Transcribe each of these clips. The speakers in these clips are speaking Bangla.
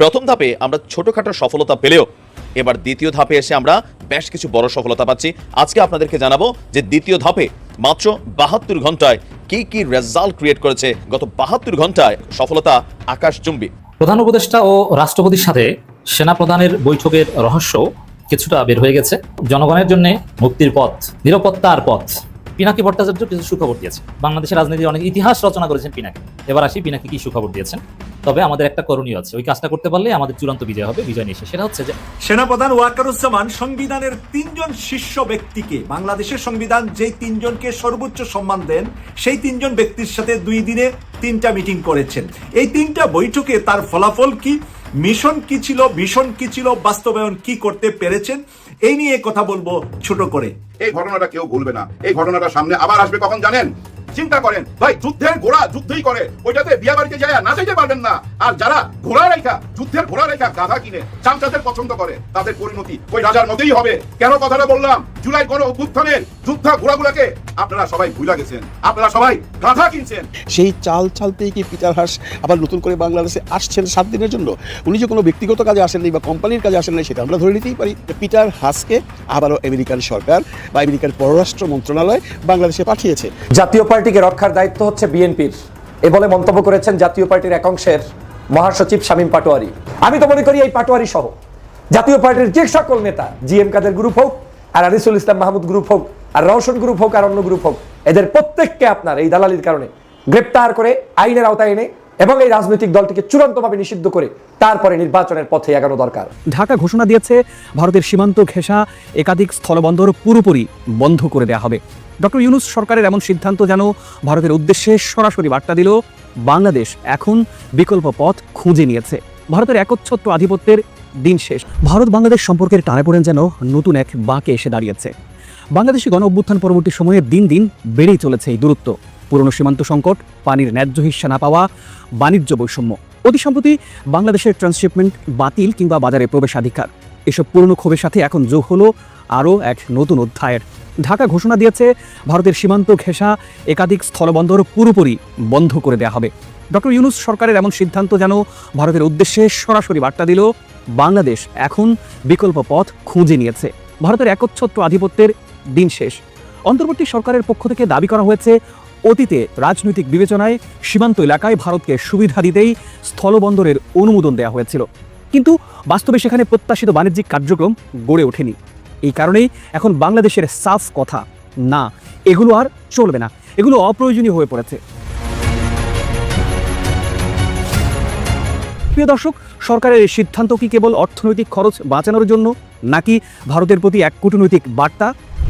প্রথম ধাপে আমরা ছোটখাটো সফলতা পেলেও এবার দ্বিতীয় ধাপে এসে আমরা বেশ কিছু বড় সফলতা পাচ্ছি। আজকে আপনাদেরকে জানাব যে দ্বিতীয় ধাপে মাত্র বাহাত্তর ঘন্টায় কি কি রেজাল্ট ক্রিয়েট করেছে গত বাহাত্তর ঘন্টায় সফলতা আকাশচুম্বী প্রধান উপদেষ্টা ও রাষ্ট্রপতির সাথে সেনা প্রধানের বৈঠকের রহস্য কিছুটা বের হয়ে গেছে। জনগণের জন্য মুক্তির পথ, নিরাপত্তার পথ। পিনাকি ভট্টাচার্য কিছু সুখবর দিয়েছে বাংলাদেশের রাজনীতির অনেক ইতিহাস রচনা করেছেন পিনাকি। এবার আসি পিনাকি কি সুখবর দিয়েছেন। তবে আমাদের একটা করণীয় আছে। ওই কাজটা করতে পারলে আমাদের চূড়ান্ত বিজয় হবে, বিজয় এসে সেটা হচ্ছে যে সেনাপ্রধান ওয়াকারুজ্জামান সংবিধানের তিনজন শীর্ষ ব্যক্তিকে, বাংলাদেশের সংবিধান যেই তিনজনকে সর্বোচ্চ সম্মান দেন, সেই তিনজন ব্যক্তির সাথে দুই দিনে তিনটা মিটিং করেছেন। এই তিনটা বৈঠকে তার ফলাফল কি? মিশন কি ছিল ভিশন কি ছিল, বাস্তবায়ন কি করতে পেরেছেন, এই নিয়ে কথা বলব ছোট করে। এই ঘটনাটা কেউ ভুলবে না। এই ঘটনাটা সামনে আবার আসবে, কখন জানেন? চিন্তা করেন। ভাই যুদ্ধের ঘোড়া যুদ্ধই করে। ওইটাতে বিয়া বাড়িতে যায় না যেতে পারবেন না। আর যারা ঘোড়া রেখা যুদ্ধের ঘোড়া রেখা গাধা কিনে চামচাদের পছন্দ করে তাদের পরিণতি ওই রাজার মতেই হবে। কেন কথাটা বললাম? জুলাই কোন অভ্যুত্থানের যুদ্ধ ঘোড়াগুলোকে আপনারা সবাই ভুলে গেছেন। আপনারা সবাই গাধা কিনছেন। সেই চাল চালতেই কি পিটার হাস আবার নতুন করে বাংলাদেশে আসছেন সাত দিনের জন্য? উনি যে কোনো ব্যক্তিগত কাজে আসেননি বা কোম্পানির কাজে আসেন নাই সেটা আমরা ধরে নিতেই পারি। পিটার হাসকে আবারও আমেরিকান সরকার বা আমেরিকার পররাষ্ট্র মন্ত্রণালয় বাংলাদেশে পাঠিয়েছে। জাতীয় পার্টিকে রক্ষার দায়িত্ব হচ্ছে বিএনপির। এ বলে মন্তব্য করেছেন জাতীয় পার্টির একাংশের মহাসচিব শামীম পাটোয়ারি। আমি তো মনে করি এই পাটোয়ারি সহ। জাতীয় পার্টির যে সকল নেতা জি এম কাদের গ্রুপ হোক, আর আনিসুল ইসলাম মাহমুদ গ্রুপ হোক, আর রওশন গ্রুপ হোক, আর অন্য গ্রুপ হোক, এদের প্রত্যেককে আপনার এই দালালির কারণে গ্রেপ্তার করে আইনের আওতায় এনে এবং এই রাজনৈতিক দলটিকে চূড়ান্তভাবে নিষিদ্ধ করে তারপরে নির্বাচনের পথে এগানো দরকার। ঢাকা ঘোষণা দিয়েছে, ভারতের সীমান্ত ঘেঁষা একাধিক স্থলবন্দর পুরোপুরি বন্ধ করে দেওয়া হবে। ডক্টর ইউনুস সরকারের এমন সিদ্ধান্ত যেন ভারতের উদ্দেশ্যে সরাসরি বার্তা দিল, বাংলাদেশ এখন বিকল্প পথ খুঁজে নিয়েছে। ভারতের একচ্ছত্র আধিপত্যের দিন শেষ। ভারত বাংলাদেশ সম্পর্কের টানাপোড়েন যেন নতুন এক বাঁকে এসে দাঁড়িয়েছে। বাংলাদেশি গণ অভ্যুত্থান পরবর্তী সময়ে দিন দিন বেড়েই চলেছে এই দূরত্ব। পুরনো সীমান্ত সংকট, পানির ন্যায্য হিস্সা না পাওয়া, বাণিজ্য বৈষম্য। অতি সম্প্রতি বাংলাদেশের ট্রান্সশিপমেন্ট বাতিল কিংবা বাজারে প্রবেশাধিকার। এসব পুরনো ক্ষোভের সাথে এখন যোগ হলো আরও এক নতুন অধ্যায়ের। ঢাকা ঘোষণা দিয়েছে, ভারতের সীমান্ত ঘেঁষা একাধিক স্থলবন্দর পুরোপুরি বন্ধ করে দেওয়া হবে। ডক্টর ইউনুস সরকারের এমন সিদ্ধান্ত যেন ভারতের উদ্দেশ্যে সরাসরি বার্তা দিল, বাংলাদেশ এখন বিকল্প পথ খুঁজে নিয়েছে। ভারতের একচ্ছত্র আধিপত্যের দিন শেষ। অন্তর্বর্তী সরকারের পক্ষ থেকে দাবি করা হয়েছে অতীতে রাজনৈতিক বিবেচনায় সীমান্ত এলাকায় ভারতকে সুবিধা দিতেই স্থলবন্দরের অনুমোদন দেওয়া হয়েছিল। কিন্তু বাস্তবে সেখানে প্রত্যাশিত বাণিজ্যিক কার্যক্রম গড়ে ওঠেনি। এই কারণেই এখন বাংলাদেশের সাফ কথা, না, এগুলো আর চলবে না। এগুলো অপ্রয়োজনীয় হয়ে পড়েছে। প্রিয় দর্শক, সরকারের এই সিদ্ধান্ত কি কেবল অর্থনৈতিক খরচ বাঁচানোর জন্য, নাকি ভারতের প্রতি এক কূটনৈতিক বার্তা?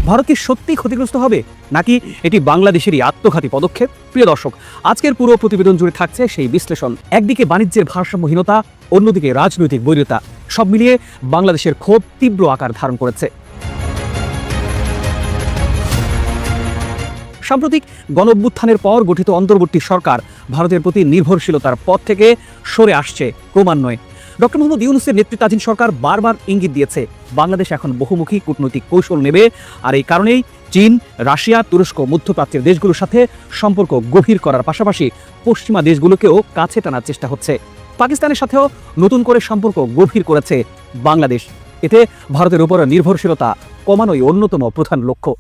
ভারত কি সত্যিই ক্ষতিগ্রস্ত হবে? নাকি এটি বাংলাদেশেরই আত্মঘাতী পদক্ষেপ? প্রিয় দর্শক, আজকের পুরো প্রতিবেদন জুড়ে থাকছে সেই বিশ্লেষণ। একদিকে বাণিজ্যের ভারসাম্যহীনতা, অন্যদিকে রাজনৈতিক বৈরতা সব মিলিয়ে বাংলাদেশের ক্ষোভ তীব্র আকার ধারণ করেছে। সাম্প্রতিক গণঅভ্যুত্থানের পর গঠিত অন্তর্বর্তী সরকার ভারতের প্রতি নির্ভরশীলতার পথ থেকে সরে আসছে ক্রমান্বয়ে। ডক্টর মোহাম্মদ ইউনুসের নেতৃত্বাধীন সরকার বারবার ইঙ্গিত দিয়েছে। বাংলাদেশ এখন বহুমুখী কূটনৈতিক কৌশল নেবে আর এই কারণেই চীন, রাশিয়া, তুরস্ক মধ্যপ্রাচ্যের দেশগুলোর সাথে সম্পর্ক গভীর করার পাশাপাশি পশ্চিমা দেশগুলোকেও কাছে টানার চেষ্টা হচ্ছে। পাকিস্তানের সাথেও নতুন করে সম্পর্ক গভীর করেছে বাংলাদেশ। এতে ভারতের উপর নির্ভরশীলতা কমানোই অন্যতম প্রধান লক্ষ্য।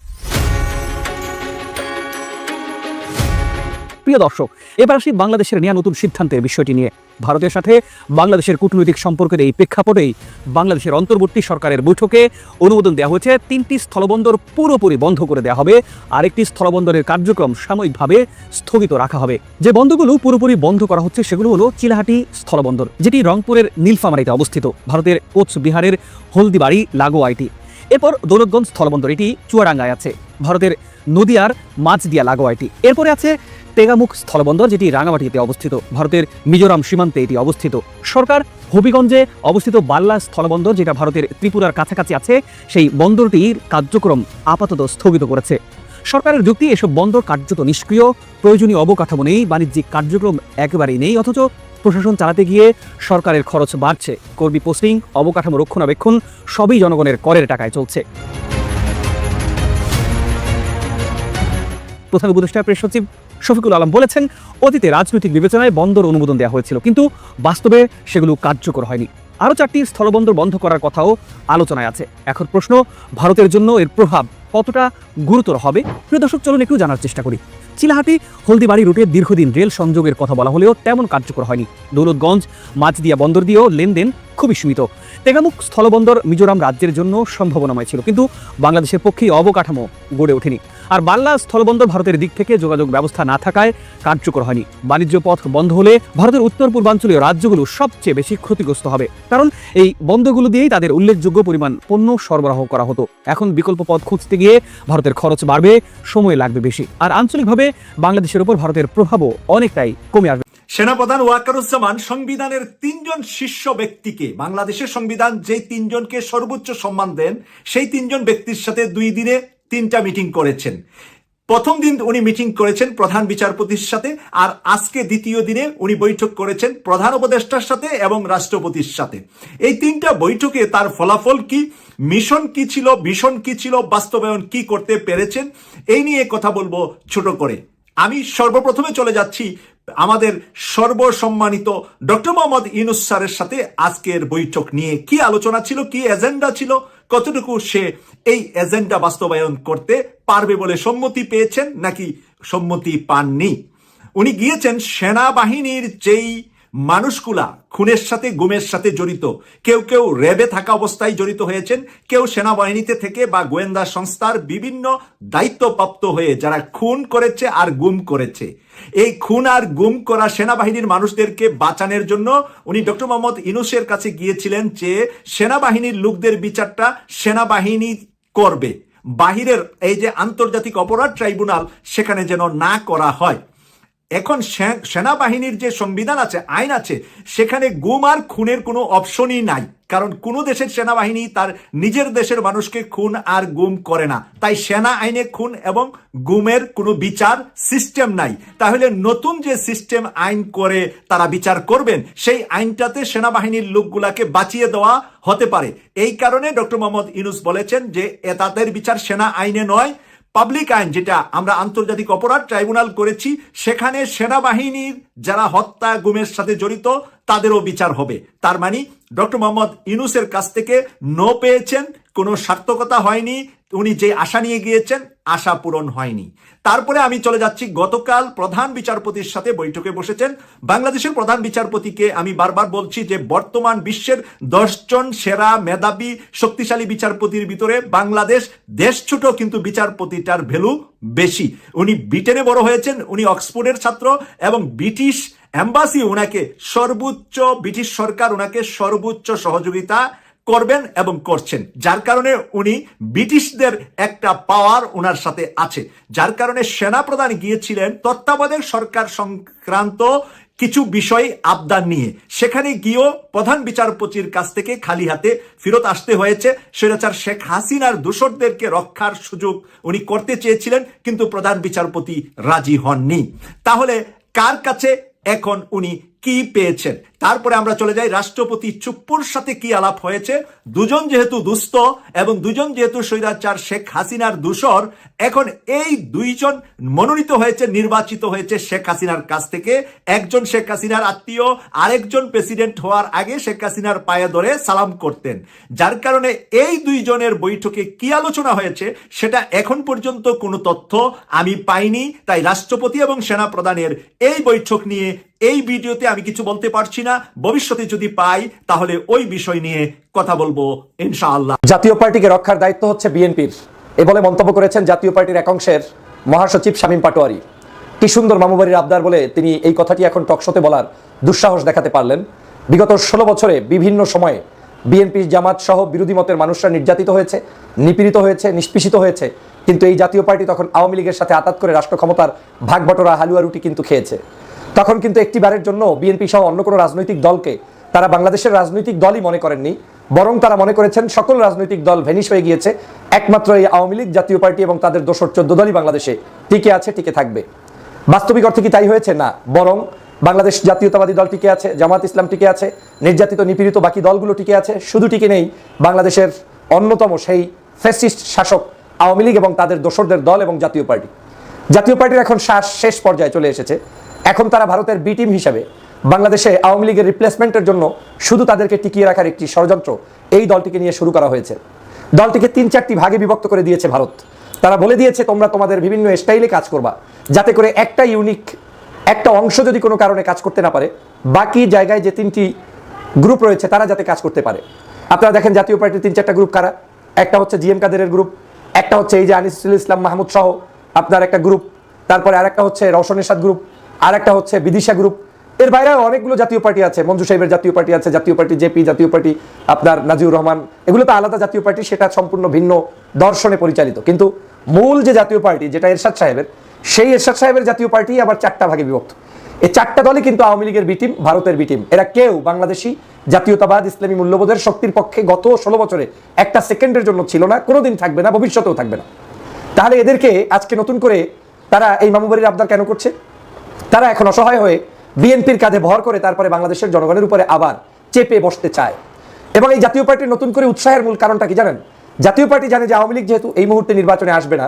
প্রিয় দর্শক, এবার আসি বাংলাদেশের নেওয়া নতুন সিদ্ধান্তের বিষয়টি নিয়ে। ভারতের সাথে বাংলাদেশের কূটনৈতিক সম্পর্কের এই প্রেক্ষাপটেই বাংলাদেশের অন্তর্বর্তী সরকারের বৈঠকে অনুমোদন দেওয়া হয়েছে। তিনটি স্থলবন্দর পুরোপুরি বন্ধ করে দেওয়া হবে। আরেকটি স্থলবন্দরের কার্যক্রম সাময়িকভাবে স্থগিত রাখা হবে। যে বন্দরগুলো পুরোপুরি বন্ধ করা হচ্ছে, সেগুলো হলো চিলাহাটি স্থলবন্দর, যেটি রংপুরের নীলফামারিতে অবস্থিত। ভারতের কোচবিহারের হলদিবাড়ি লাগোয়াইটি এরপর দৌলতগঞ্জ স্থলবন্দর, এটি চুয়াডাঙ্গায় আছে। ভারতের নদিয়ার মাছদিয়া লাগোয়াইটি এরপরে আছে তেগামুখ স্থলবন্দর, যেটি রাঙামাটিতে অবস্থিত। ভারতের মিজোরাম সীমান্তে এটি অবস্থিত। সরকার হবিগঞ্জে অবস্থিত বাল্লা স্থলবন্দর, যেটা ভারতের ত্রিপুরার কাছাকাছি আছে, সেই বন্দরটির কার্যক্রম আপাতত স্থগিত করেছে। সরকারের যুক্তি, এসব বন্দর কার্যত নিষ্ক্রিয়, প্রয়োজনীয় অবকাঠামো নেই, বাণিজ্যিক কার্যক্রম একেবারেই নেই, অথচ প্রশাসন চালাতে গিয়ে সরকারের খরচ বাড়ছে। কর্মী পোস্টিং, অবকাঠামো রক্ষণাবেক্ষণ, সবই জনগণের করের টাকায় চলছে। প্রধান উপদেষ্টা প্রেস সচিব শফিকুল আলম বলেছেন, অতীতে রাজনৈতিক বিবেচনায় বন্দর অনুমোদন দেওয়া হয়েছিল, কিন্তু বাস্তবে সেগুলো কার্যকর হয়নি। আরও চারটি স্থলবন্দর বন্ধ করার কথাও আলোচনায় আছে। এখন প্রশ্ন, ভারতের জন্য এর প্রভাব কতটা গুরুতর হবে? প্রিয় দর্শক, চলুন একটু জানার চেষ্টা করি। চিলাহাটি, হলদিবাড়ি রুটে দীর্ঘদিন রেল সংযোগের কথা বলা হলেও তেমন কার্যকর হয়নি। দৌলতগঞ্জ মাছদিয়া বন্দর দিয়েও লেনদেন খুবই সীমিত। তেগামুখ স্থলবন্দর মিজোরাম রাজ্যের জন্য সম্ভাবনাময় ছিল, কিন্তু বাংলাদেশের পক্ষেই অবকাঠামো গড়ে ওঠেনি। আর বাল্লা স্থলবন্দর ভারতের দিক থেকে যোগাযোগ ব্যবস্থা না থাকায় কার্যকর হয়নি। বাণিজ্য পথ বন্ধ হলে ভারতের উত্তর পূর্বাঞ্চলীয় রাজ্যগুলো সবচেয়ে বেশি ক্ষতিগ্রস্ত হবে। কারণ এই বন্দরগুলো দিয়েই তাদের উল্লেখযোগ্য পরিমাণ পণ্য সরবরাহ করা হতো। এখন বিকল্প পথ খুঁজতে গিয়ে ভারতের খরচ বাড়বে, সময় লাগবে বেশি। আর আঞ্চলিকভাবে বাংলাদেশের উপর ভারতের প্রভাবও অনেকটাই কমে আসবে। সেনাপ্রধান ওয়াকারুজ্জামান সংবিধানের তিনজন শীর্ষ ব্যক্তিকে, বাংলাদেশের সংবিধান যেই তিনজনকে সর্বোচ্চ সম্মান দেন, সেই তিনজন ব্যক্তির সাথে দুই দিনে তিনটা মিটিং করেছেন। প্রথম দিন উনি মিটিং করেছেন প্রধান বিচারপতির সাথে, আর আজকে দ্বিতীয় দিনে উনি বৈঠক করেছেন প্রধান উপদেষ্টার সাথে এবং রাষ্ট্রপতির সাথে। এই তিনটা বৈঠকে তার ফলাফল কি, মিশন কি ছিল, ভীষণ কি ছিল, বাস্তবায়ন কি করতে পেরেছেন, এই নিয়ে কথা বলব ছোট করে। আমি সর্বপ্রথমে চলে যাচ্ছি আমাদের সর্বসম্মানিত ডক্টর মোহাম্মদ ইউনুস স্যারের সাথে আজকের বৈঠক নিয়ে কি আলোচনা ছিল, কি এজেন্ডা ছিল, কতটুকু সে এই এজেন্ডা বাস্তবায়ন করতে পারবে বলে সম্মতি পেয়েছেন নাকি সম্মতি পাননি? উনি গিয়েছেন সেনাবাহিনীর যেই মানুষগুলা খুনের সাথে, গুমের সাথে জড়িত। কেউ কেউ র্যাবে থাকা অবস্থায় জড়িত হয়েছেন, কেউ সেনাবাহিনীতে থেকে বা গোয়েন্দা সংস্থার বিভিন্ন দায়িত্বপ্রাপ্ত হয়ে যারা খুন করেছে আর গুম করেছে। এই খুন আর গুম করা সেনাবাহিনীর মানুষদেরকে বাঁচানোর জন্য উনি ডক্টর মোহাম্মদ ইনুসের কাছে গিয়েছিলেন যে, সেনাবাহিনীর লোকদের বিচারটা সেনাবাহিনী করবে। বাহিরের এই যে আন্তর্জাতিক অপরাধ ট্রাইব্যুনাল সেখানে যেন না করা হয়। এখন সেনাবাহিনীর যে সংবিধান আছে, আইন আছে, সেখানে গুম আর খুনের কোনো অপশনই নাই। কারণ কোনো দেশের সেনাবাহিনী তার নিজের দেশের মানুষকে খুন আর গুম করে না। তাই সেনা আইনে খুন এবং গুমের কোনো বিচার সিস্টেম নাই। তাহলে নতুন যে সিস্টেম আইন করে তারা বিচার করবেন, সেই আইনটাতে সেনাবাহিনীর লোকগুলাকে বাঁচিয়ে দেওয়া হতে পারে। এই কারণে ডক্টর মোহাম্মদ ইনুস বলেছেন যে, এ তাদের বিচার সেনা আইনে নয় পাবলিক আইন, যেটা আমরা আন্তর্জাতিক অপরাধ ট্রাইব্যুনাল করেছি, সেখানে সেনাবাহিনীর যারা হত্যা গুমের সাথে জড়িত, তাদেরও বিচার হবে। তার মানে ডক্টর মোহাম্মদ ইউনুসের কাছ থেকে নো পেয়েছেন কোনো সার্থকতা হয়নি, উনি যে আশা নিয়ে গিয়েছেন, আশা পূরণ হয়নি। তারপরে আমি চলে যাচ্ছি, গতকাল প্রধান বিচারপতির সাথে বৈঠকে বসেছেন। বাংলাদেশের প্রধান বিচারপতিকে আমি বারবার বলছি যে, বর্তমান বিশ্বের দশজন সেরা মেধাবী, শক্তিশালী বিচারপতির ভিতরে বাংলাদেশ দেশ ছোট, কিন্তু বিচারপতিটার ভ্যালু বেশি। উনি ব্রিটেনে বড় হয়েছেন, উনি অক্সফোর্ডের ছাত্র এবং ব্রিটিশ অ্যাম্বাসি ওনাকে সর্বোচ্চ, ব্রিটিশ সরকার ওনাকে সর্বোচ্চ সহযোগিতা করবেন এবং করছেন। যার কারণে উনি ব্রিটিশদের একটা পাওয়ার ওনার সাথে আছে। যার কারণে সেনাপ্রধান গিয়েছিলেন তত্ত্বাবধায়ক সরকার সংক্রান্ত কিছু বিষয় আবদান নিয়ে। সেখানে গিয়েও প্রধান বিচারপতির কাছ থেকে খালি হাতে ফেরত আসতে হয়েছে। স্বৈরাচার শেখ হাসিনার দোষরদেরকে রক্ষার সুযোগ উনি করতে চেয়েছিলেন, কিন্তু প্রধান বিচারপতি রাজি হননি। তাহলে কার কাছে এখন উনি কি পেয়েছেন? তারপরে আমরা চলে যাই রাষ্ট্রপতি চুপ্পুর সাথে কি আলাপ হয়েছে। দুজন যেহেতু দুস্থ এবং দুজন যেহেতু স্বৈরাচার শেখ হাসিনার দূষর, এখন এই দুইজন মনোনীত হয়েছে, নির্বাচিত হয়েছে শেখ হাসিনার কাছ থেকে। একজন শেখ হাসিনার আত্মীয়, আরেকজন প্রেসিডেন্ট হওয়ার আগে শেখ হাসিনার পায়ে ধরে সালাম করতেন। যার কারণে এই দুইজনের বৈঠকে কি আলোচনা হয়েছে সেটা এখন পর্যন্ত কোনো তথ্য আমি পাইনি। তাই রাষ্ট্রপতি এবং সেনা প্রধানের এই বৈঠক নিয়ে এই ভিডিওতে আমি কিছু বলতে পারছি না। ভবিষ্যতে যদি পাই, তাহলে ওই বিষয় নিয়ে কথা বলব, ইনশাআল্লাহ। জাতীয় পার্টিকে রক্ষার দায়িত্ব হচ্ছে বিএনপির। এ বলে মন্তব্য করেছেন জাতীয় পার্টির একাংশের মহাসচিব শামীম পাটোয়ারি। কি সুন্দর মামুবাড়ির আবদার বলে তিনি এই কথাটি এখন টকশোতে বলার দুঃসাহস দেখাতে পারলেন। বিগত ষোলো বছরে বিভিন্ন সময়ে বিএনপি জামাত সহ বিরোধী মতের মানুষরা নির্যাতিত হয়েছে, নিপীড়িত হয়েছে, নিষ্পেষিত হয়েছে। কিন্তু এই জাতীয় পার্টি তখন আওয়ামী লীগের সাথে আতাত করে রাষ্ট্র ক্ষমতার ভাগ বটরা হালুয়া রুটি কিন্তু খেয়েছে। তখন কিন্তু একটিবারের জন্য বিএনপি সহ অন্য কোনো রাজনৈতিক দলকে তারা বাংলাদেশের রাজনৈতিক দলই মনে করেননি, বরং তারা মনে করেছেন সকল রাজনৈতিক দল ভেনিশ হয়ে গিয়েছে, একমাত্র এই আওয়ামী লীগ জাতীয় পার্টি এবং তাদের দোসর চোদ্দ দলই বাংলাদেশে টিকে আছে, টিকে থাকবে। বাস্তবিক অর্থে কি তাই হয়েছে? না, বরং বাংলাদেশ জাতীয়তাবাদী দল টিকে আছে, জামাত ইসলাম টিকে আছে, নির্যাতিত, নিপীড়িত বাকি দলগুলো টিকে আছে, শুধু টিকে নেই, বাংলাদেশের অন্যতম সেই ফ্যাসিস্ট শাসক আওয়ামী লীগ এবং তাদের দোসরদের দল এবং জাতীয় পার্টি। জাতীয় পার্টির এখন শ্বাস শেষ পর্যায়ে চলে এসেছে। এখন তারা ভারতের বি টিম হিসাবে বাংলাদেশে আওয়ামী লীগের রিপ্লেসমেন্টের জন্য শুধু তাদেরকে টিকিয়ে রাখার একটি ষড়যন্ত্র এই দলটিকে নিয়ে শুরু করা হয়েছে। দলটিকে তিন চারটি ভাগে বিভক্ত করে দিয়েছে ভারত। তারা বলে দিয়েছে, তোমরা তোমাদের বিভিন্ন স্টাইলে কাজ করবা, যাতে করে একটা ইউনিক একটা অংশ যদি কোনো কারণে কাজ করতে না পারে, বাকি জায়গায় যে তিনটি গ্রুপ রয়েছে তারা যাতে কাজ করতে পারে। আপনারা দেখেন, জাতীয় পার্টির তিন চারটা গ্রুপ কারা? একটা হচ্ছে জিএম কাদেরের গ্রুপ একটা হচ্ছে এই যে আনিসুল ইসলাম মাহমুদ সহ আপনার একটা গ্রুপ তারপরে আরেকটা হচ্ছে রওশন এরশাদ গ্রুপ আর একটা হচ্ছে বিদিশা গ্রুপ এর বাইরে অনেকগুলো জাতীয় পার্টি আছে। মঞ্জু সাহেবের জাতীয় পার্টি আছে, জাতীয় পার্টি জেপি জাতীয় পার্টি আপনার নাজিউর রহমান। এগুলো তো আলাদা জাতীয় পার্টি, সেটা সম্পূর্ণ ভিন্ন দর্শনে পরিচালিত। কিন্তু মূল যে জাতীয় পার্টি, যেটা এরশাদ সাহেবের, সেই এরশাদ সাহেবের জাতীয় পার্টি আবার চারটা ভাগে বিভক্ত। এই চারটা দলই কিন্তু আওয়ামী লীগের বিটিম ভারতের বিটিম এরা কেউ বাংলাদেশি, জাতীয়তাবাদ, ইসলামী মূল্যবোধের শক্তির পক্ষে গত ষোলো বছরে একটা সেকেন্ডের জন্য ছিল না, কোনোদিন থাকবে না, ভবিষ্যতেও থাকবে না। তাহলে এদেরকে আজকে নতুন করে তারা এই মামুবাড়ির আবদার কেন করছে? তারা এখন অসহায় হয়ে বিএনপির কাঁধে ভর করে তারপরে বাংলাদেশের জনগণের উপরে আবার চেপে বসতে চায়। এবং এই জাতীয় পার্টির নতুন করে উৎসাহের মূল কারণটা কি জানেন? জাতীয় পার্টি জানে যে আওয়ামী লীগ যেহেতু এই মুহূর্তে নির্বাচনে আসবে না,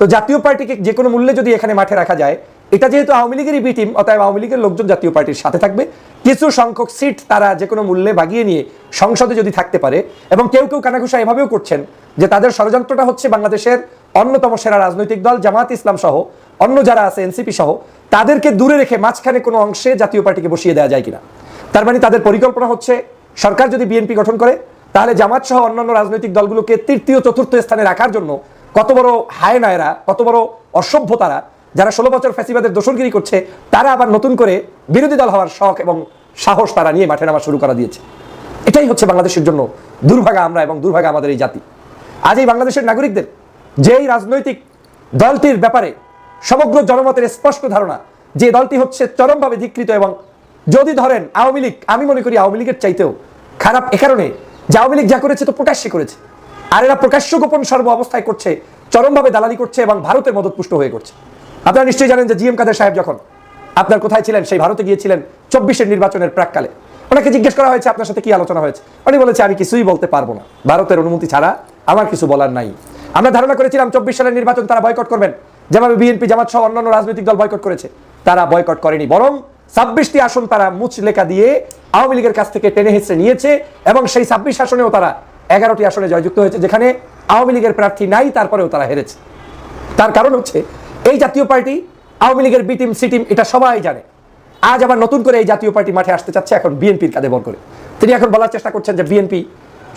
তো জাতীয় পার্টিকে যে কোনো মূল্যে যদি এখানে মাঠে রাখা যায়, এটা যেহেতু আওয়ামী লীগেরই বি টিম অতএব আওয়ামী লীগের লোকজন জাতীয় পার্টির সাথে থাকবে। কিছু সংখ্যক সিট তারা যে কোনো মূল্যে বাগিয়ে নিয়ে সংসদে যদি থাকতে পারে, এবং কেউ কেউ কানাঘুষা এভাবেও করছেন যে তাদের ষড়যন্ত্রটা হচ্ছে বাংলাদেশের অন্যতম সেরা রাজনৈতিক দল জামাত ইসলাম সহ অন্য যারা আছে এনসিপি সহ, তাদেরকে দূরে রেখে মাঝখানে কোনো অংশে জাতীয় পার্টিকে বসিয়ে দেওয়া যায় কিনা। তার মানে তাদের পরিকল্পনা হচ্ছে, সরকার যদি বিএনপি গঠন করে, তাহলে জামাত সহ অন্যান্য রাজনৈতিক দলগুলোকে তৃতীয়, চতুর্থ স্থানে রাখার জন্য কত বড় হায়নায়রা কত বড় অসভ্য তারা যারা ষোলো বছর ফ্যাসিবাদের দোষণগিরি করছে, তারা আবার নতুন করে বিরোধী দল হওয়ার শখ এবং সাহস তারা নিয়ে মাঠে নামা শুরু করা দিয়েছে। এটাই হচ্ছে বাংলাদেশের জন্য দুর্ভাগা আমরা এবং দুর্ভাগা আমাদের এই জাতি। আজ এই বাংলাদেশের নাগরিকদের যেই রাজনৈতিক দলটির ব্যাপারে সমগ্র জনমতের স্পষ্ট ধারণা, যে দলটি হচ্ছে চরমভাবে ধিকৃত এবং যদি ধরেন আওয়ামী লীগ, আমি মনে করি আওয়ামী লীগের চাইতেও খারাপ এ কারণে, যে আওয়ামী লীগ যা করেছে তো প্রকাশ্যে করেছে। আর এরা প্রকাশ্য গোপন সর্ব অবস্থায় করছে, চরমভাবে দালালি করছে এবং ভারতের মদতপুষ্ট হয়ে করছে। আপনারা নিশ্চয়ই জানেন যে জি এম কাদের সাহেব যখন আপনার কোথায় ছিলেন, সেই ভারতে গিয়েছিলেন চব্বিশের নির্বাচনের প্রাককালে। ওনাকে জিজ্ঞেস করা হয়েছে, আপনার সাথে কি আলোচনা হয়েছে? উনি বলেছে, আমি কিছুই বলতে পারব না। ভারতের অনুমতি ছাড়া আমার কিছু বলার নাই। আমরা ধারণা করেছিলাম, চব্বিশ সালের নির্বাচন তারা বয়কট করবেন। যেভাবে বিএনপি, জামাত সহ অন্যান্য রাজনৈতিক দল বয়কট করেছে, তারা বয়কট করেনি। বরং ছাব্বিশটি আসন তারা মুচ লেখা দিয়ে আওয়ামী লীগের কাছ থেকে টেনে হেসড়ে নিয়েছে এবং সেই ছাব্বিশ আসনেও তারা এগারোটি আসনে জয়যুক্ত হয়েছে, যেখানে আওয়ামী লীগের প্রার্থী নাই, তারপরেও তারা হেরেছে। তার কারণ হচ্ছে, এই জাতীয় পার্টি, আওয়ামী লীগের বি টিম, সি টিম, এটা সবাই জানে। আজ আবার নতুন করে এই জাতীয় পার্টি মাঠে আসতে চাচ্ছে এখন বিএনপির কাঁধে বর করে। তিনি এখন বলার চেষ্টা করছেন যে বিএনপি,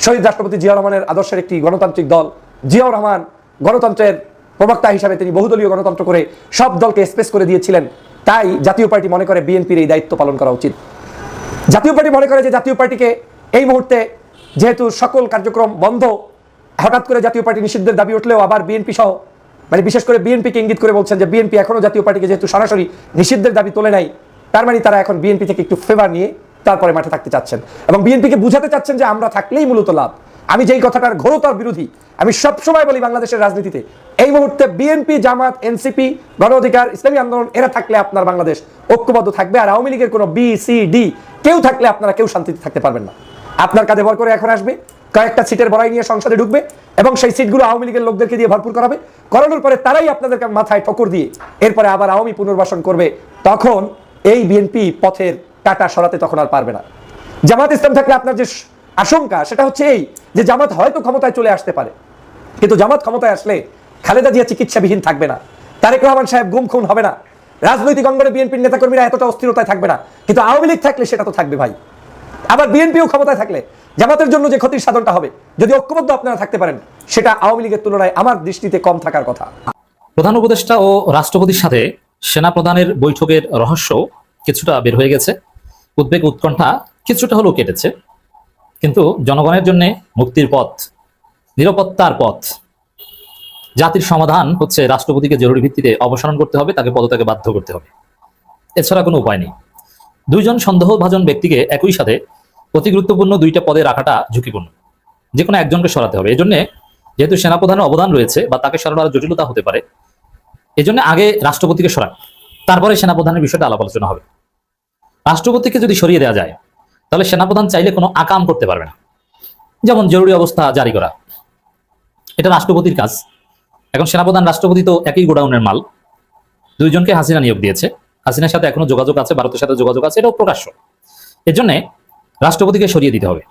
শহীদ রাষ্ট্রপতি জিয়া রহমানের আদর্শের একটি গণতান্ত্রিক দল, জিয়াউর রহমান গণতন্ত্রের প্রবক্তা হিসাবে তিনি বহুদলীয় গণতন্ত্র করে সব দলকে স্পেস করে দিয়েছিলেন। তাই জাতীয় পার্টি মনে করে বিএনপির এই দায়িত্ব পালন করা উচিত। জাতীয় পার্টি মনে করে যে জাতীয় পার্টিকে এই মুহূর্তে যেহেতু সকল কার্যক্রম বন্ধ, হঠাৎ করে জাতীয় পার্টি নিষিদ্ধের দাবি উঠলেও আবার বিএনপি সহ মানে বিশেষ করে বিএনপিকে ইঙ্গিত করে বলছেন যে বিএনপি এখনও জাতীয় পার্টিকে যেহেতু সরাসরি নিষিদ্ধের দাবি তোলে নাই, তার মানে তারা এখন বিএনপি থেকে একটু ফেভার নিয়ে তারপরে মাঠে থাকতে চাচ্ছেন। এবং বিএনপিকে বুঝাতে চাচ্ছেন যে আমরা থাকলেই মূলত লাভ। আমি যেই কথাটার ঘোরতর বিরোধী, আমি সবসময় বলি বাংলাদেশের রাজনীতিতে, এই মুহূর্তে বিএনপি, জামাত, এনসিপি, গণ অধিকার, ইসলামী আন্দোলন, এরা থাকলে আপনার বাংলাদেশ ঐক্যবদ্ধ থাকবে আর আওয়ামী লীগের কোনো বি সি ডি, কেউ থাকলে আপনারা কেউ শান্তিতে থাকতে পারবেন না। আপনার কাঁধে ভর করে এখন আসবে, কয়েকটা সিটের বড়াই নিয়ে সংসদে ঢুকবে এবং সেই সিটগুলো আওয়ামী লীগের লোকদেরকে দিয়ে ভরপুর করাবে। করানোর পরে তারাই আপনাদেরকে মাথায় ঠকর দিয়ে এরপরে আবার আওয়ামী পুনর্বাসন করবে। তখন এই বিএনপি পথের কাটা সরাতে তখন আর পারবে না। জামাত ইসলাম থাকলে আপনার যে আশঙ্কা সেটা হচ্ছে এই যে জামাত হয়তো ক্ষমতায় চলে আসতে পারে। কিন্তু জামাত ক্ষমতায় আসলে খালেদা জিয়া চিকিৎসাবিহীন থাকবে না। তারেক রহমান সাহেব গুম খুন হবে না। রাজনৈতিক অঙ্গনে বিএনপির নেতাকর্মীরা এতটা অস্থিরতায় থাকবে না। কিন্তু আওয়ামী লীগ থাকলে সেটা তো থাকবে ভাই। আবার বিএনপিও ক্ষমতায় থাকলে জামাতের জন্য যে ক্ষতির সাধনটা হবে, যদি ঐক্যবদ্ধ আপনারা থাকতে পারেন, সেটা আওয়ামী লীগের তুলনায় আমার দৃষ্টিতে কম থাকার কথা। প্রধান উপদেষ্টা ও রাষ্ট্রপতির সাথে সেনা প্রধানের বৈঠকের রহস্য কিছুটা বের হয়ে গেছে। উদ্বেগ উৎকণ্ঠা কিছুটা হলেও কেটেছে। কিন্তু জনগণের জন্য মুক্তির পথ, নিরাপত্তার পথ। জাতির সমাধান হচ্ছে রাষ্ট্রপতিকে জরুরি ভিত্তিতে অবসারণ করতে হবে, তাকে পদত্যাগে বাধ্য করতে হবে। এছাড়া কোনো উপায় নেই। দুইজন সন্দেহভাজন ব্যক্তিকে একই সাথে অতি গুরুত্বপূর্ণ দুইটা পদে রাখাটা ঝুঁকিপূর্ণ। যে কোনো একজনকে সরাতে হবে। এজন্য যেহেতু সেনাপ্রধানের অবদান রয়েছে বা তাকে সরানোর জটিলতা হতে পারে, এজন্য আগে রাষ্ট্রপতিকে সরান, তারপরে সেনাপ্রধানের বিষয়টা আলাপ আলোচনা হবে। রাষ্ট্রপতিকে যদি সরিয়ে দেওয়া যায় তাহলে সেনাপ্রধান চাইলে কোনো আকাম করতে পারবে না। যেমন জরুরি অবস্থা জারি করা। এটা রাষ্ট্রপতির কাজ। এখন সেনাপ্রধান রাষ্ট্রপতি তো একই গোডাউনের মাল। দুইজনকে হাসিনা নিয়োগ দিয়েছে। হাসিনার সাথে এখনও যোগাযোগ আছে, ভারতের সাথে যোগাযোগ আছে, এটাও প্রকাশ্য। এর জন্য রাষ্ট্রপতিকে সরিয়ে দিতে হবে।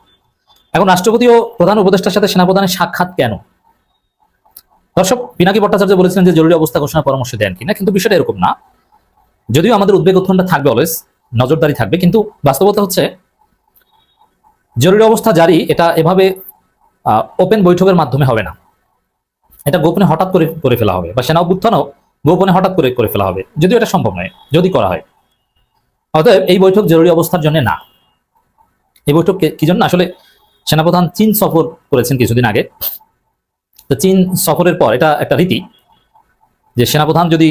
এখন রাষ্ট্রপতি ও প্রধান উপদেষ্টার সাথে সেনাপ্রধানের সাক্ষাৎ কেন? দর্শক, পিনাকি ভট্টাচার্য বলেছিলেন যে জরুরি অবস্থা ঘোষণার পরামর্শ দেন কিনা, কিন্তু বিষয়টা এরকম না। যদিও আমাদের উদ্বেগ উৎকণ্ঠা থাকবে অলওয়েজ নজরদারি থাকবে, কিন্তু বাস্তবতা হচ্ছে জরুরি অবস্থা জারি, এটা এভাবে ওপেন বৈঠকের মাধ্যমে হবে না। এটা গোপনে হঠাৎ করে করে ফেলা হবে। বা সেনা অভ্যুত্থানও গোপনে হঠাৎ করে করে ফেলা হবে। যদিও এটা সম্ভব নয়, যদি করা হয়। অতএব এই বৈঠক জরুরি অবস্থার জন্য না। এই বৈঠক কি জন্য? আসলে সেনাপ্রধান চীন সফর করেছেন কিছুদিন আগে। তো চীন সফরের পর এটা একটা রীতি যে সেনাপ্রধান যদি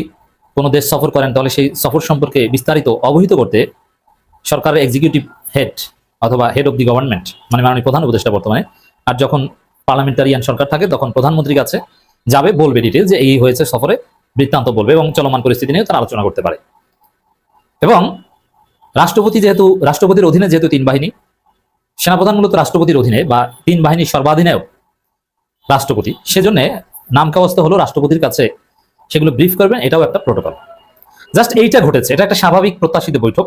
কোনো দেশ সফর করেন, তাহলে সেই সফর সম্পর্কে বিস্তারিত অবহিত করতে সরকারের এক্সিকিউটিভ হেড অথবা হেড অফ দি গভর্নমেন্ট মানে মাননীয় প্রধান উপদেষ্টা বর্তমানে, আর যখন পার্লামেন্টারিয়ান সরকার থাকে, তখন প্রধানমন্ত্রীর কাছে যাবে, বলবে ডিটেল যে এই হয়েছে সফরে, বৃত্তান্ত বলবে এবং চলমান পরিস্থিতি নিয়ে তারা আলোচনা করতে পারে। এবং রাষ্ট্রপতি যেহেতু, রাষ্ট্রপতির অধীনে যেহেতু তিন বাহিনী সেনাপ্রধান মূলত রাষ্ট্রপতির অধীনে বা তিন বাহিনীর সর্বাধীনায়ক রাষ্ট্রপতি, সেজন্য নামকাবস্থ হলো রাষ্ট্রপতির কাছে সেগুলো ব্রিফ করবেন, এটাও একটা প্রোটোকল জাস্ট এইটা ঘটেছে, এটা একটা স্বাভাবিক প্রত্যাশিত বৈঠক।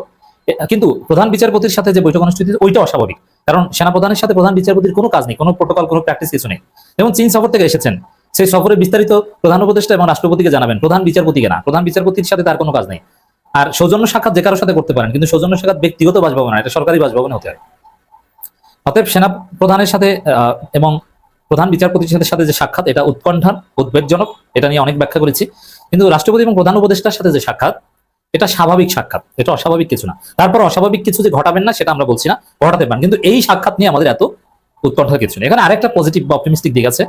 কিন্তু প্রধান বিচারপতির সাথে যে বৈঠক অনুষ্ঠিত ওইটা অস্বাভাবিক। কারণ সেনাপ্রধানের সাথে প্রধান বিচারপতির কোনো কাজ নেই, কোনো প্রোটোকল কোনো প্র্যাকটিস কিছু নেই। এবং চীন সফর থেকে এসেছেন, সেই সফরে বিস্তারিত প্রধান উপদেষ্টা এবং রাষ্ট্রপতিকে জানাবেন, প্রধান বিচারপতিকে না, প্রধান বিচারপতির সাথে তার কোনো কাজ নেই। আর সৌজন্য সাক্ষাৎ যে কারোর সাথে করতে পারেন, কিন্তু সৌজন্য সাক্ষাৎ ব্যক্তিগত বাসভবন এটা সরকারি বাসভবনে হতে হয় অতএব সেনা প্রধানের সাথে এবং প্রধান বিচারপতির সাথে সাথে যে সাক্ষাৎ, এটা উৎকণ্ঠার উদ্বেগজনক, এটা নিয়ে অনেক ব্যাখ্যা করেছি। কিন্তু রাষ্ট্রপতি এবং প্রধান উপদেষ্টার সাথে যে সাক্ষাৎ এটা স্বাভাবিক সাক্ষাৎ, এটা অস্বাভাবিক কিছু না। তারপর অস্বাভাবিক কিছু যে ঘটাবেন না, সেটা আমরা বলছি না, ঘটাতে পারেন। কিন্তু এই সাক্ষাৎ নিয়ে আমাদের এত উৎকণ্ঠার কিছু নেই। এখানে আরেকটা পজিটিভ বা অপটিমিস্টিক দিক আছে,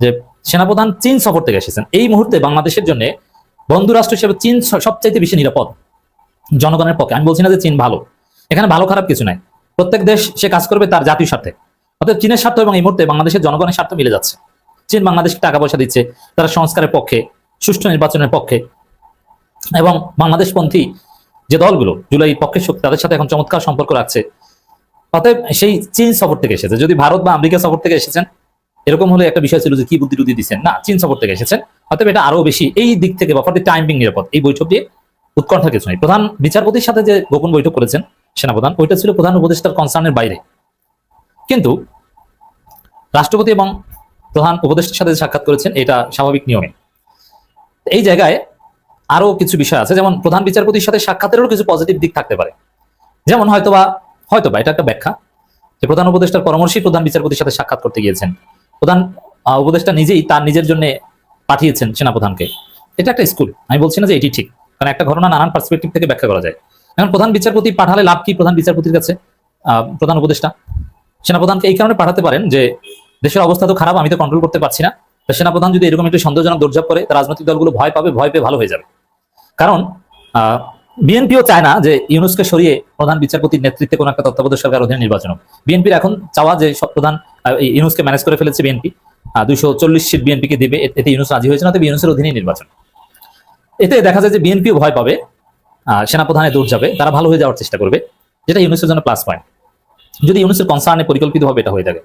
যে সেনাপ্রধান চীন সফর থেকে এসেছেন। এই মুহূর্তে বাংলাদেশের জন্য বন্ধু রাষ্ট্র হিসেবে চীন সবচাইতে বেশি নিরাপদ জনগণের পক্ষে। আমি বলছি না যে চীন ভালো। এখানে ভালো খারাপ কিছু নাই। প্রত্যেক দেশ সে কাজ করবে তার জাতীয় স্বার্থে। অর্থাৎ চীনের স্বার্থ এবং এই মুহূর্তে বাংলাদেশের জনগণের স্বার্থ মিলে যাচ্ছে। চীন বাংলাদেশকে টাকা পয়সা দিচ্ছে, তারা সংস্কারের পক্ষে, সুষ্ঠু নির্বাচনের পক্ষে এবং বাংলাদেশপন্থী যে দলগুলো, জুলাই পক্ষের শক্তি তাদের সাথে এখন চমৎকার সম্পর্ক রাখছে। অতএব সেই চীন সফর থেকে এসেছে। যদি ভারত বা আমেরিকা সফর থেকে এসেছেন, এরকম হলে একটা বিষয় ছিল যে কি বুদ্ধি টুদ্ধি দিচ্ছেন। না, চীন সফর থেকে এসেছেন। অতএব এটা আরও বেশি এই দিক থেকে বা ফর নিরাপদ। এই বৈঠক দিয়ে উৎকণ্ঠা কিছু নেই। প্রধান বিচারপতির সাথে যে গোপন বৈঠক করেছেন সেনাপ্রধান, ওইটা ছিল প্রধান উপদেষ্টার কনসার্নের বাইরে। কিন্তু রাষ্ট্রপতি এবং প্রধান উপদেষ্টার সাথে সাক্ষাৎ করেছেন, এটা স্বাভাবিক নিয়মে। এই জায়গায় আরও কিছু বিষয় আছে। যেমন প্রধান বিচারপতির সাথে সাক্ষাতেরও কিছু পজিটিভ দিক থাকতে পারে। যেমন হয়তোবা হয়তোবা এটা একটা ব্যাখ্যা যে প্রধান উপদেষ্টার পরামর্শই প্রধান বিচারপতির সাথে সাক্ষাৎ করতে গিয়েছেন। প্রধান উপদেষ্টা নিজেই তার নিজের জন্য পাঠিয়েছেন সেনাপ্রধানকে। এটা একটা স্কুল আমি বলছি না যে এটি ঠিক, কারণ একটা ঘটনা নানান পার্সপেক্টিভ থেকে ব্যাখ্যা করা যায়। এখন প্রধান বিচারপতি পাঠালে লাভ কি প্রধান বিচারপতির কাছে? প্রধান উপদেষ্টা, সেনাপ্রধানকে এই কারণে পাঠাতে পারেন যে, দেশের অবস্থা তো খারাপ, আমি তো কন্ট্রোল করতে পারছি না। সেনাপ্রধান যদি এরকম একটু সন্দেহজনক দৌড়ঝাপ করে রাজনৈতিক দলগুলো ভয় পাবে, ভয় পেয়ে ভালো হয়ে যাবে। কারণ বিএনপিও চায় না যে ইউনুসকে সরিয়ে প্রধান বিচারপতির নেতৃত্বে কোনো একটা তত্ত্বাবধায়ক সরকার অধীনে নির্বাচন হোক। বিএনপির এখন চাওয়া যে সব প্রধান ইউনুসকে ম্যানেজ করে ফেলেছে বিএনপি দুইশো চল্লিশ সিট বিএনপিকে দেবে এতে ইউনুস রাজি হয়েছে না, তবে ইউনুসের অধীনে নির্বাচন। এতে দেখা যায় যে বিএনপিও ভয় পাবে সেনাপ্রধানে দূর যাবে, তারা ভালো হয়ে যাওয়ার চেষ্টা করবে, যেটা ইউনুসের জন্য প্লাস পয়েন্ট যদি ইউনুসের কনসার্নে পরিকল্পিতভাবে এটা হয়ে থাকে।